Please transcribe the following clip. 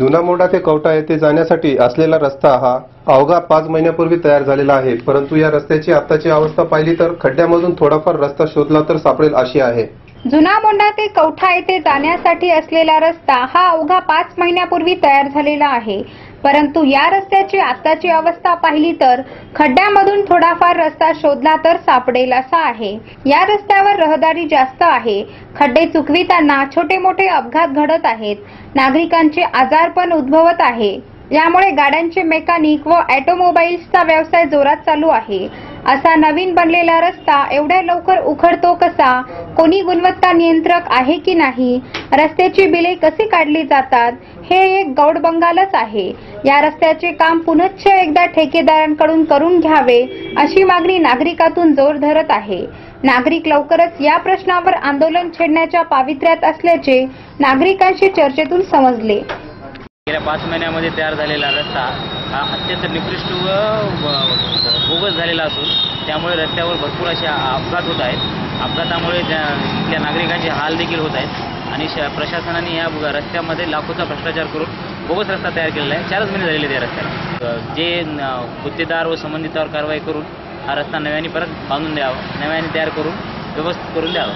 जुना मोंडा ते कवठा येथे जाण्यासाठी असलेला रस्ता हा अवघा पाच महिन्यापूर्वी तयार झालेला आहे. परंतु या रस्त्याची आताची अवस्था पाहिली तर खड्ड्यामधून थोडाफार रस्ता शोधला तर सापडेल अशी आहे. जुना मोंडा ते कवठा येथे जाण्यासाठी असलेला रस्ता हा अवघा पाच महिन्यापूर्वी तयार झालेला आहे. परंतु या रस्त्याची आताची अवस्था पाहिली तर खड्ड्यामधून थोडाफार रस्ता शोधला तर सापडेल असा आहे. या रस्त्यावर रहदारी जास्त आहे. खड्डे चुकविताना छोटे मोठे अपघात घडत आहेत. नागरिकांचे आजारपण उद्भवत आहे. यामुळे गाड्यांचे मेकॅनिक व ऑटोमोबाईल्सचा व्यवसाय जोरात चालू आहे. असा नवीन बनलेला रस्ता एवढ्या लवकर उखडतो कसा? कोणी गुणवत्ता नियंत्रक आहे की नाही? रस्त्याची बिले कशी काढली जातात? हे एक गौडबंगालच आहे. या रस्त्याचे काम पुनश्च एकदा ठेकेदारांकडून करून घ्यावे अशी मागणी नागरिकातून जोर धरत आहे. नागरिक लवकरच या प्रश्नावर आंदोलन छेडण्याच्या पावित्र्यात असल्याचे नागरिकांशी चर्चेतून समजले. गेल्या पाच महिन्यामध्ये तयार झालेला रस्ता हा अत्यंत निकृष्ट व बोगस झालेला असून त्यामुळे रस्त्यावर भरपूर असे अपघात होत आहेत. अपघातामुळे इथल्या नागरिकांचे हाल देखील होत आहेत आणि श प्रशासनाने या रस्त्यामध्ये लाखोचा भ्रष्टाचार करून बोगस रस्ता तयार केलेला आहे. चारच महिने झालेले त्या रस्त्याला. जे गुत्तेदार व संबंधितावर कारवाई करून हा रस्ता नव्याने परत बांधून द्यावा नव्याने तयार करून व्यवस्थित करून द्यावा.